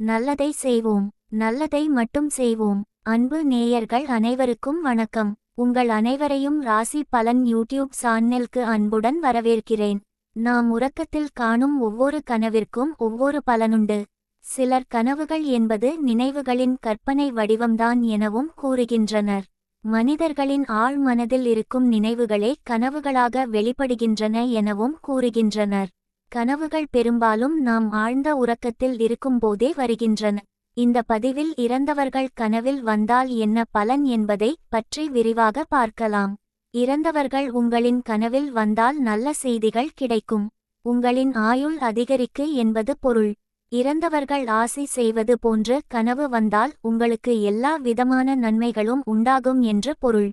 நல்லதை செய்வோம் நல்லதை மட்டும் செய்வோம். அன்பு நேயர்கள் அனைவருக்கும் வணக்கம். உங்கள் அனைவரையும் ராசி பலன் யூடியூப் சேனலுக்கு அன்புடன் வரவேற்கிறேன். நாம் உறக்கத்தில் காணும் ஒவ்வொரு கனவிற்கும் ஒவ்வொரு பலனுண்டு. சிலர் கனவுகள் என்பது நினைவுகளின் கற்பனை வடிவம்தான் எனவும் கூறுகின்றனர். மனிதர்களின் ஆழ் மனதில் இருக்கும் நினைவுகளே கனவுகளாக வெளிப்படுகின்றன எனவும் கூறுகின்றனர். கனவுகள் பெரும்பாலும் நாம் ஆழ்ந்த உறக்கத்தில் இருக்கும்போதே வருகின்றன. இந்த பதிவில் இறந்தவர்கள் கனவில் வந்தால் என்ன பலன் என்பதை பற்றி விரிவாக பார்க்கலாம். இறந்தவர்கள் உங்களின் கனவில் வந்தால் நல்ல செய்திகள் கிடைக்கும். உங்களின் ஆயுள் அதிகரிக்கு என்பது பொருள். இறந்தவர்கள் ஆசை செய்வது போன்று கனவு வந்தால் உங்களுக்கு எல்லா விதமான நன்மைகளும் உண்டாகும் என்று பொருள்.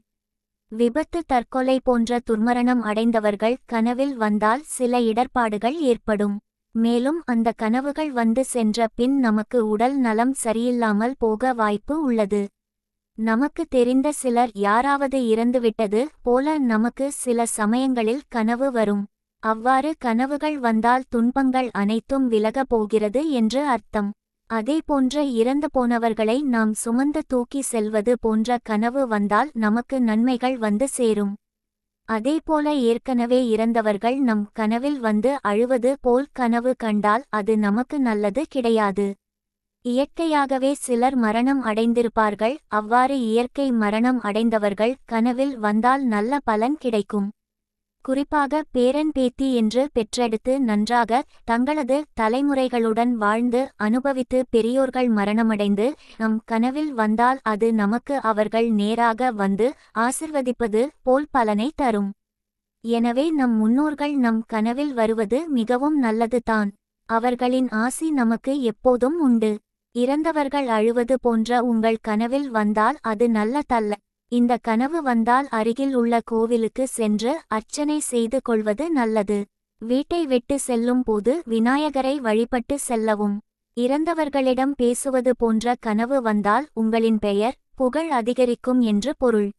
விபத்து தற்கொலை போன்ற துர்மரணம் அடைந்தவர்கள் கனவில் வந்தால் சில இடர்பாடுகள் ஏற்படும். மேலும் அந்த கனவுகள் வந்து சென்ற பின் நமக்கு உடல் நலம் சரியில்லாமல் போக வாய்ப்பு உள்ளது. நமக்கு தெரிந்த சிலர் யாராவது இறந்துவிட்டது போல நமக்கு சில சமயங்களில் கனவு வரும். அவ்வாறு கனவுகள் வந்தால் துன்பங்கள் அனைத்தும் விலகப் போகிறது என்று அர்த்தம். அதேபோன்ற இறந்து போனவர்களை நாம் சுமந்து தூக்கி செல்வது போன்ற கனவு வந்தால் நமக்கு நன்மைகள் வந்து சேரும். அதேபோல ஏற்கனவே இறந்தவர்கள் நம் கனவில் வந்து அழுவது போல் கனவு கண்டால் அது நமக்கு நல்லது கிடையாது. இயற்கையாகவே சிலர் மரணம் அடைந்திருப்பார்கள் அவ்வாறு இயற்கை மரணம் அடைந்தவர்கள் கனவில் வந்தால் நல்ல பலன் கிடைக்கும். குறிப்பாக பேரன் பேத்தி என்று பெற்றெடுத்து நன்றாக தங்களது தலைமுறைகளுடன் வாழ்ந்து அனுபவித்து பெரியோர்கள் மரணமடைந்து நம் கனவில் வந்தால் அது நமக்கு அவர்கள் நேராக வந்து ஆசிர்வதிப்பது போல் பலனை தரும். எனவே நம் முன்னோர்கள் நம் கனவில் வருவது மிகவும் நல்லதுதான். அவர்களின் ஆசி நமக்கு எப்போதும் உண்டு. இறந்தவர்கள் அழுவது போன்ற உங்கள் கனவில் வந்தால் அது நல்லதல்ல. இந்த கனவு வந்தால் அருகில் உள்ள கோவிலுக்கு சென்று அர்ச்சனை செய்து கொள்வது நல்லது. வீட்டை விட்டு செல்லும் போது விநாயகரை வழிபட்டு செல்லவும். இறந்தவர்களிடம் பேசுவது போன்ற கனவு வந்தால் உங்களின் பெயர் புகழ் அதிகரிக்கும் என்று பொருள்.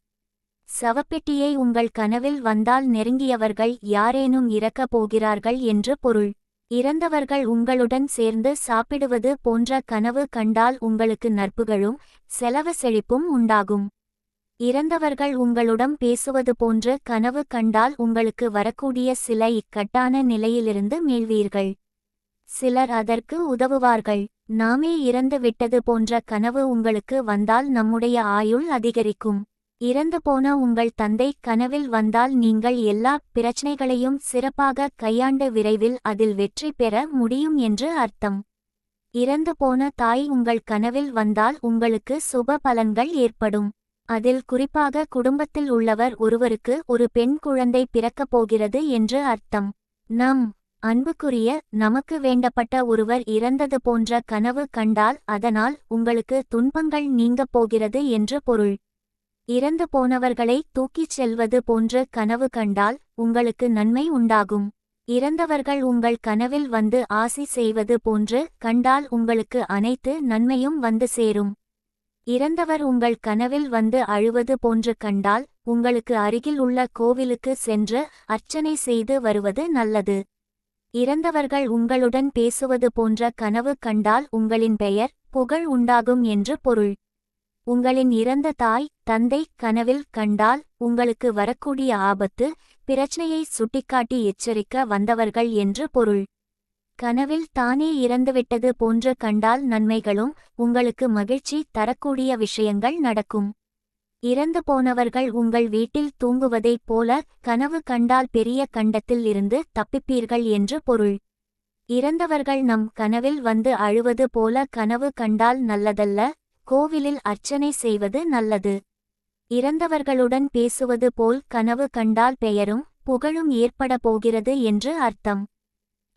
சவப்பெட்டியை உங்கள் கனவில் வந்தால் நெருங்கியவர்கள் யாரேனும் இறக்கப் போகிறார்கள் என்று பொருள். இறந்தவர்கள் உங்களுடன் சேர்ந்து சாப்பிடுவது போன்ற கனவு கண்டால் உங்களுக்கு நற்புகழும் செலவு செழிப்பும் உண்டாகும். இறந்தவர்கள் உங்களுடன் பேசுவது போன்று கனவு கண்டால் உங்களுக்கு வரக்கூடிய சில இக்கட்டான நிலையிலிருந்து மீள்வீர்கள். சிலர் அதற்கு உதவுவார்கள். நாமே இறந்து விட்டது போன்ற கனவு உங்களுக்கு வந்தால் நம்முடைய ஆயுள் அதிகரிக்கும். இறந்து போன உங்கள் தந்தை கனவில் வந்தால் நீங்கள் எல்லா பிரச்சனைகளையும் சிறப்பாக கையாண்டு விரைவில் அதில் வெற்றி பெற முடியும் என்று அர்த்தம். இறந்து போன தாய் உங்கள் கனவில் வந்தால் உங்களுக்கு சுப பலன்கள் ஏற்படும். அதில் குறிப்பாக குடும்பத்தில் உள்ளவர் ஒருவருக்கு ஒரு பெண் குழந்தை பிறக்கப் போகிறது என்று அர்த்தம். நம் அன்புக்குரிய நமக்கு வேண்டப்பட்ட ஒருவர் இறந்தது போன்ற கனவு கண்டால் அதனால் உங்களுக்கு துன்பங்கள் நீங்கப் போகிறது என்று பொருள். இறந்து போனவர்களை தூக்கிச் செல்வது போன்று கனவு கண்டால் உங்களுக்கு நன்மை உண்டாகும். இறந்தவர்கள் உங்கள் கனவில் வந்து ஆசி செய்வது போன்று கண்டால் உங்களுக்கு அனைத்து நன்மையும் வந்து சேரும். இறந்தவர் உங்கள் கனவில் வந்து அழுவது போன்று கண்டால் உங்களுக்கு அருகில் உள்ள கோவிலுக்கு சென்று அர்ச்சனை செய்து வருவது நல்லது. இறந்தவர்கள் உங்களுடன் பேசுவது போன்ற கனவு கண்டால் உங்களின் பெயர் புகழ் உண்டாகும் என்று பொருள். உங்களின் இறந்த தாய் தந்தை கனவில் கண்டால் உங்களுக்கு வரக்கூடிய ஆபத்து பிரச்சனையை சுட்டிக்காட்டி எச்சரிக்க வந்தவர்கள் என்று பொருள். கனவில் தானே இறந்துவிட்டது போன்ற கண்டால் நன்மைகளும் உங்களுக்கு மகிழ்ச்சி தரக்கூடிய விஷயங்கள் நடக்கும். இறந்து போனவர்கள் உங்கள் வீட்டில் தூங்குவதைப் போல கனவு கண்டால் பெரிய கண்டத்தில் இருந்து தப்பிப்பீர்கள் என்று பொருள். இறந்தவர்கள் நம் கனவில் வந்து அழுவது போல கனவு கண்டால் நல்லதல்ல கோவிலில் அர்ச்சனை செய்வது நல்லது. இறந்தவர்களுடன் பேசுவது போல் கனவு கண்டால் பெயரும் புகழும் ஏற்பட போகிறது என்று அர்த்தம்.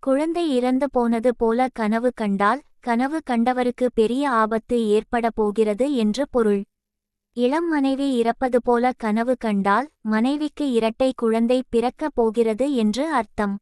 குழந்தை இறந்து போனது போல கனவு கண்டால் கனவு கண்டவருக்கு பெரிய ஆபத்து ஏற்பட போகிறது என்று பொருள். இளம் மனைவி இறப்பது போல கனவு கண்டால் மனைவிக்கு இரட்டை குழந்தை பிறக்கப் போகிறது என்று அர்த்தம்.